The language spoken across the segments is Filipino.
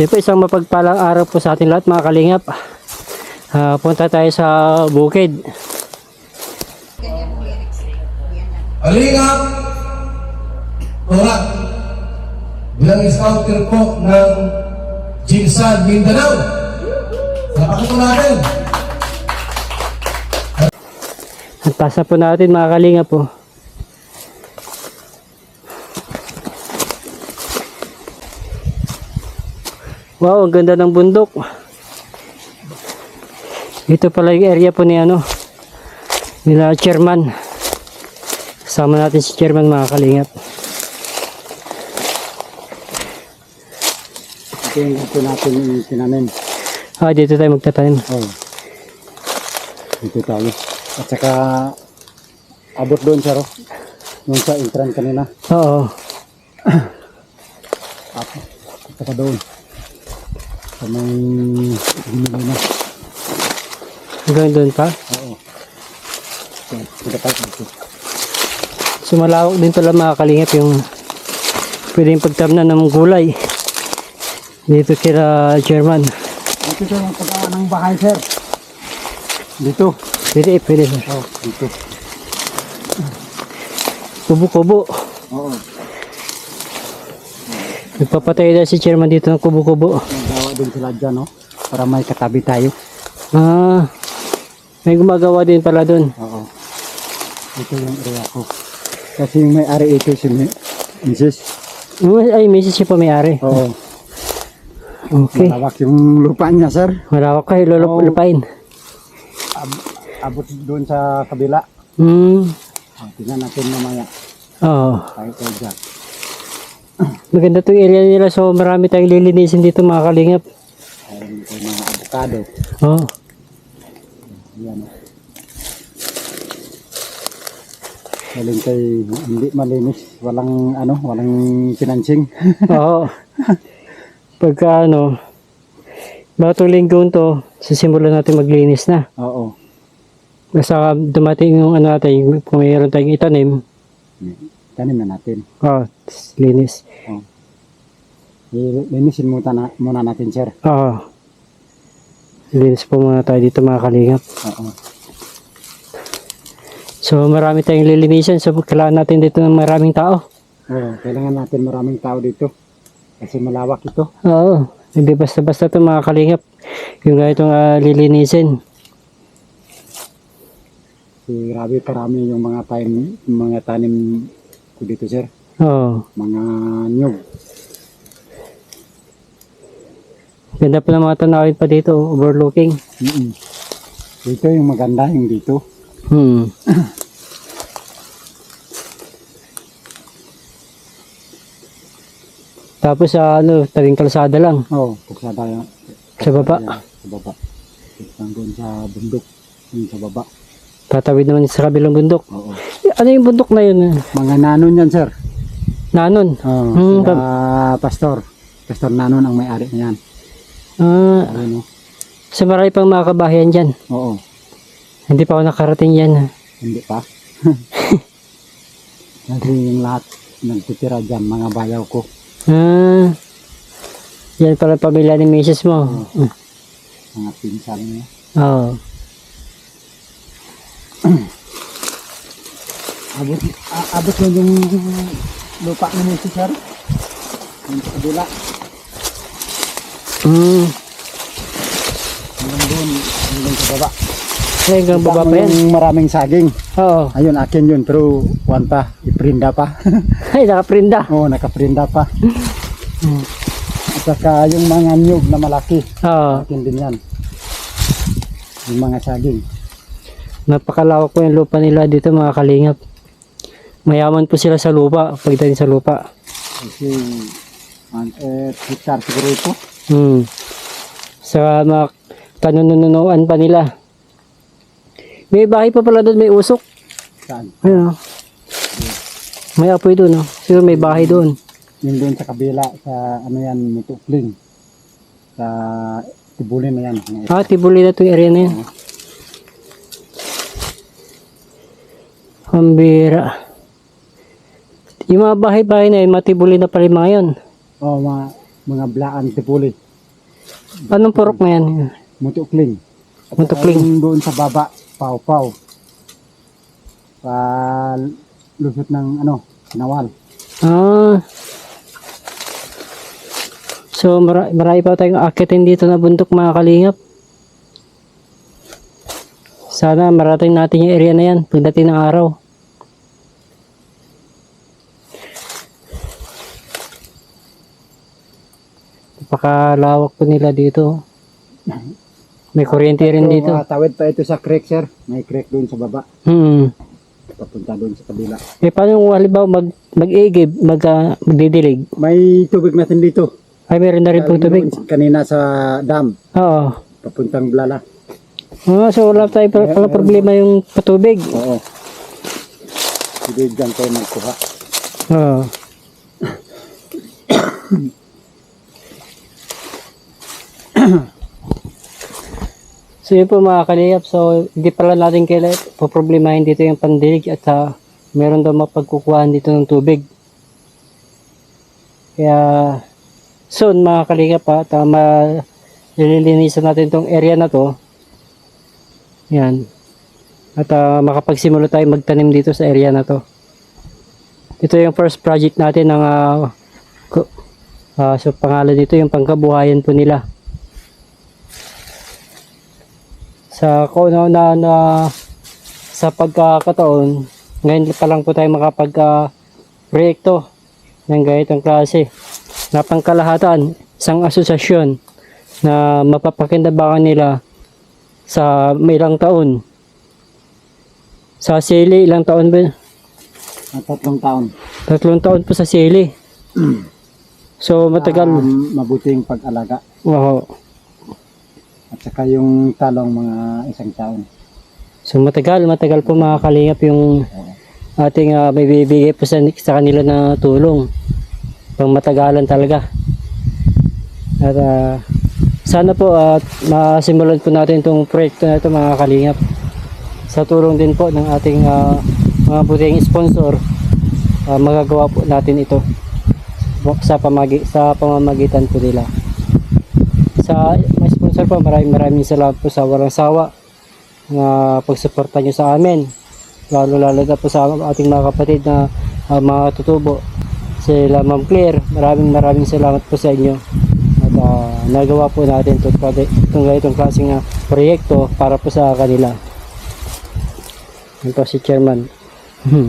Siyempre, isang mapagpalang araw po sa atin lahat mga kalingap. Ah, punta tayo sa bukid. Alingap Torak bilang scouter po ng Jinsan Mindanao. Salamat po natin. At pasa po natin mga kalingap po. Wow, ang ganda ng bundok. Ito pala yung area po ni ano, nila chairman. Kasama natin si chairman mga kalingap. Ito yung gusto natin yung tinanim. Ah, dito tayo magtatanim. Oh. Dito tayo. At saka abot doon siya ro. Yung sa intran kanina. Oo. Ako. At saka doon. Sa may hinili na. Hanggang doon pa. Oo. Tayo dito. So malawak din pala mga kalingap yung pwedeng pagtamnan ng gulay. Dito kila chairman. Dito siya yung pagkaan ng bahay sir. Dito. Pwede eh, pwede. Oh, dito. Kubo-kubo. Oo. Nagpapatay na si chairman dito ng kubo-kubo. Magawa din sila dyan no. Para may katabi tayo. Ah, may gumagawa din pala doon. Oo. Ito yung area ko. Kasi yung may-ari ito si Mrs. Ay, may siya pa may-ari. Oo. Okay. Malawak yung lupa niya, sir. Malawak kayo, lulup Oo. lupain. Ab- abot doon sa kabila. Hmm. Ah, tingnan natin mamaya. Oo. Tayo tayo dyan. Maganda itong area nila. So, marami tayong lilinisin dito mga kalingap. Ayun ito yung mga avocado. Oo. Yan. Galing kay hindi malinis. Walang ano, walang financing. Oo. Pagka ano, batong linggo to, sisimulan natin maglinis na. Oo. Basta dumating yung ano natin, kung mayroon tayong itanim, Tanim na natin. oh, linis. Linisin muna, na, muna natin, sir. Oo. Linis po muna tayo dito mga kalingap. Oo. So marami tayong lilinisan. So kailangan natin dito ng maraming tao. Oo, kailangan natin maraming tao dito. Kasi malawak ito. Oo. Hindi basta-basta ito mga kalingap. Yung ganitong uh, lilinisin. Si grabe karami yung mga tanim, mga tanim ko dito, sir. Oo. Mga nyug. Ganda ng mga tanawin pa dito. Overlooking. Mm Dito yung maganda, yung dito. Hmm. Tapos sa ano, tabing kalsada lang. Oo, oh, kuksada yung Sa baba. Ayan, sa baba. Hanggang sa bundok. Yung sa baba. Tatawid naman sa kabilang bundok. Oo. Ano yung bundok na yun? Mga nanon yan, sir. Nanon. Oo, Hmm, sila pastor. Pastor nanon ang may-ari niyan. Ah, Ano? sa marami pang mga kabahayan dyan. Oo, Hindi pa ako nakarating yan. hindi pa. Kasi yung lahat nagtitira dyan, mga bayaw ko. Ah, yan pala pamilya ni misis mo. Hmm. Mga pinsan niya. Oo. Abot, abot yun yung lupa ni Mrs. Sir. Sa kabila. Hmm. Hanggang doon, hanggang sa baba. Ay, hanggang baba pa yan. Maraming saging. Oo. Ayun, akin yun. Pero, one pa. Iprinda pa. Ay, nakaprinda. Oo, nakaprinda pa. At saka yung mga nyug na malaki. Oo. Akin din yan. Yung mga saging. Napakalawak po yung lupa nila dito mga kalingap. Mayaman po sila sa lupa, pagdating sa lupa. Kasi, an eh, hektar siguro ito. Hmm. Sa mga kanununuan pa nila. May bahay pa pala doon, may usok. Saan? Ayun. oh. May apoy doon, no? Siguro may bahay doon. Yun doon sa kabila, sa ano yan, Mutupling. Sa Tibulin na yan. Ah, tibuli na itong area na yan. Pambira. Yung mga bahay-bahay na yun, matibuli na pala yung mga yun. Oh, mga, mga blaan Tibuli. Anong purok na yan? Mutukling. At Mutukling. doon sa baba, pau-pau. Pa lusot ng ano, nawal. Ah. So, mara marami pa tayong akitin dito na bundok mga kalingap. Sana marating natin yung area na yan pagdating ng araw. Napakalawak po nila dito. May kuryente rin dito. matawid pa ito sa creek, sir. May creek doon sa baba. Hmm. Papunta doon sa kabila. Eh, paano kung halimbawa mag, mag-igib, mag, ah, magdidilig? May tubig natin dito. Ay, meron na rin pong tubig. Kanina sa dam. Oo. Papuntang Blala. Ah, so wala tayo pa- wala problema yung patubig. Oo. Sige, dyan tayo magkuha. Oo. so yun po mga kaliyap. So hindi pala natin kailan poproblemahin dito yung pandilig at ah, meron daw mapagkukuhaan dito ng tubig. Kaya soon mga kaliyap ha, tama nililinisan natin tong area na to. Yan. At ah, makapagsimula tayo magtanim dito sa area na to. Ito yung first project natin ng ah, ko- ah, so pangalan dito yung pangkabuhayan po nila. Sa kauna na, na sa pagkakataon, ngayon pa lang po tayo makapag proyekto ng ganitong klase. Na pangkalahatan, isang asosasyon na mapapakinabangan nila sa ilang taon. Sa Sili, ilang taon ba? At tatlong taon. Tatlong taon po sa Sili. So matagal. Um, mabuting pag-alaga. Oo. At saka yung talong mga isang taon. So matagal, matagal po mga kalingap yung ating ah, may bibigay po sa, sa kanila na tulong. Pang matagalan talaga. At ah, sana po at masimulan po natin itong proyekto na ito mga kalingap. Sa tulong din po ng ating ah, mga buting sponsor, ah, magagawa po natin ito sa pamagi sa pamamagitan po nila. Sa sponsor po, maraming maraming salamat po sa walang sawa na pagsuporta nyo sa amin. Lalo lalo na po sa ating mga kapatid na ah, mga tutubo. Sila Ma'am Claire, maraming maraming salamat po sa inyo. At ah, nagawa po natin itong, itong ganitong klaseng ah, proyekto para po sa kanila. Ito si Chairman.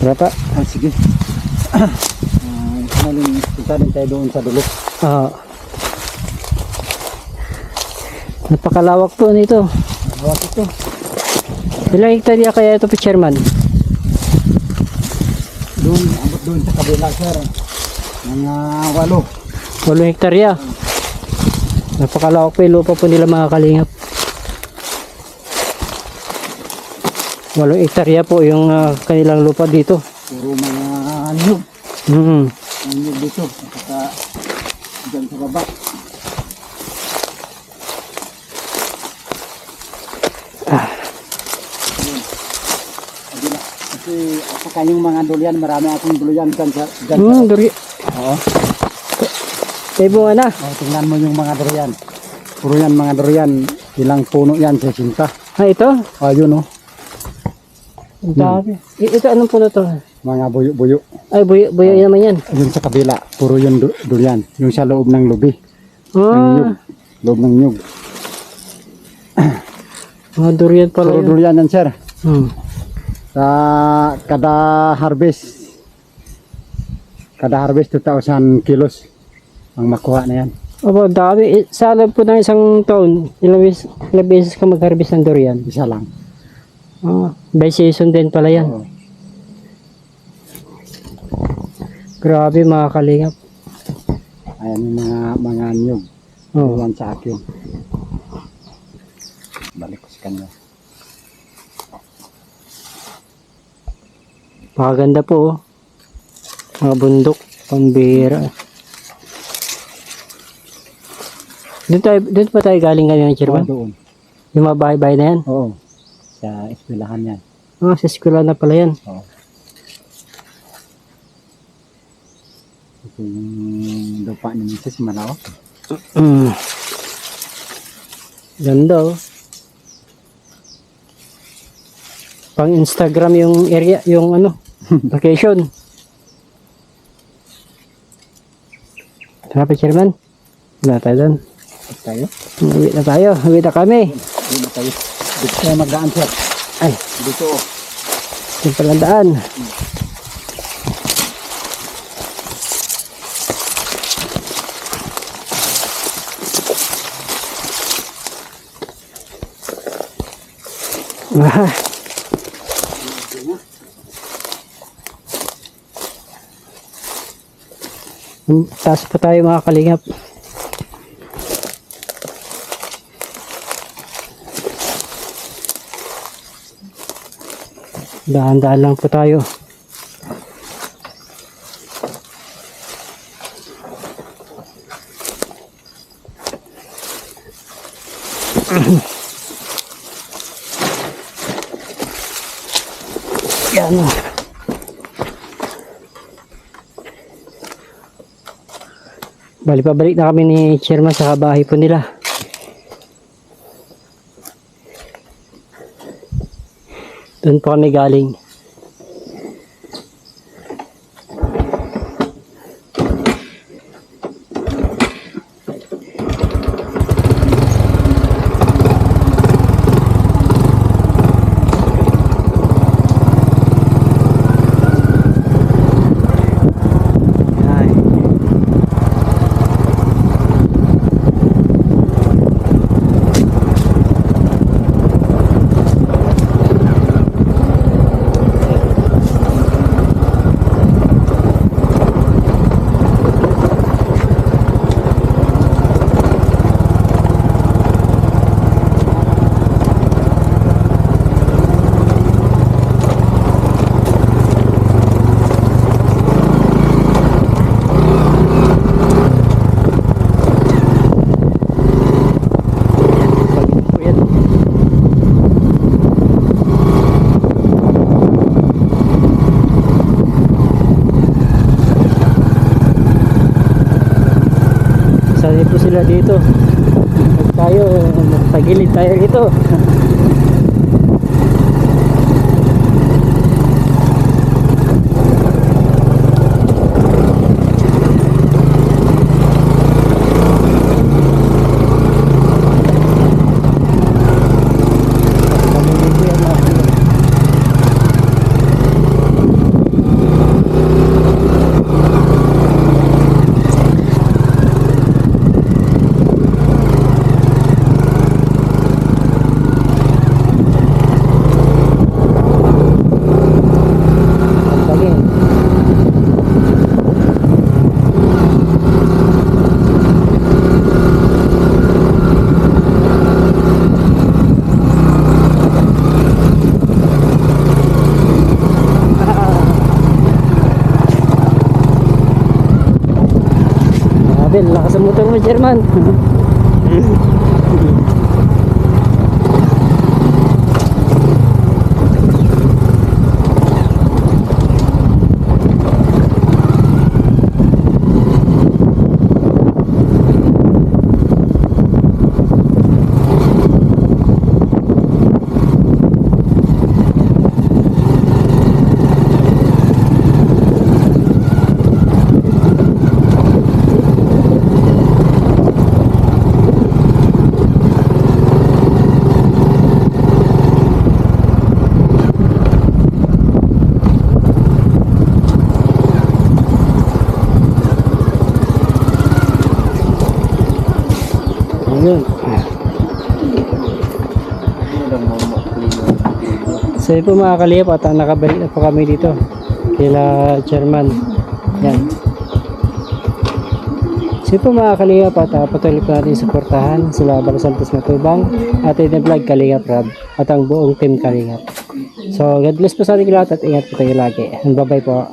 Tara pa. Ah, sige. Din tayo doon sa dulo. Ah. Napakalawak po nito. Hawak ito. Ilang hektarya kaya ito, Chairman? Doon, doon sa kabila, sir. Mga walo. 8 hektarya. Napakalawak po yung lupa po nila mga kalingap. 8 hektarya po yung ah, kanilang lupa dito. Puro mga nyug. Mm. Ang nyug dito. Saka dyan sa baba. Ayun. Kabila. Kasi at saka yung mga durian, marami akong durian dyan sa dyan Mm, sa duri. Oo. Bunga na. Oh, tingnan mo yung mga durian. Puro yan mga durian. Ilang puno yan sa sinta. Ah, ito? Oh, yun oh. Ang dami. I- Ito anong puno to? Mga buyo-buyo. Ay, buyo, buyo naman yan. Yun sa kabila. Puro yun du- durian. Yung sa loob ng lubi. Ng nyug. Ah, Loob ng nyug. mga durian pala Puro yun. durian yan, sir. Hmm. Sa kada harvest. Kada harvest 2,000 kilos ang makuha na yan. Opo, dami. Sa alam po ng isang taon, ilang beses, ilang beses ka mag-harvest ng durian? Isa lang. Ah, by season din pala yan. Oo. Grabe mga kalingap. Ayan yung mga mga nyug. Oh. Yan sa akin. Balik ko sa kanya. Pakaganda po oh. Mga bundok, pambira. Doon tayo, doon pa tayo galing kanina, Oo, Chairman? doon. Yung mga bahay-bahay na yan? Oo. Sa eskwelahan yan. Ah, sa eskwela na pala yan. Oo. Ito yung lupa ni Mrs. Malawak. Mm. Ganda oh. Pang Instagram yung area, yung ano, location. Sarap chairman. Wala tayo doon. Tayo? Uwi na tayo. Uwi na kami. Hindi na tayo. Dito tayo magdaan sir. Ay, Dito oh. yung palang daan. Hmm, Taas pa tayo mga kalingap. Daan-daan lang po tayo. Yan. Bali pabalik na kami ni chairman sa bahay po nila. Doon po kami galing. Ay. Pagod po yan. Sanay po sila dito. Tayo, tagilid tayo dito. Tagilid po yan, mga kalingap. Pagin. Grabe, lakas ang motor mo, German. Ayun. So yun po mga kaliyap at nakabalik na po kami dito kila chairman. Yan. So yun po mga kaliyap at uh, patuloy po natin suportahan sila Bala Santos Matubang at the vlog Kalingap Rab at ang buong team Kalingap. So God bless po sa ating lahat at ingat po tayo lagi. And bye bye po.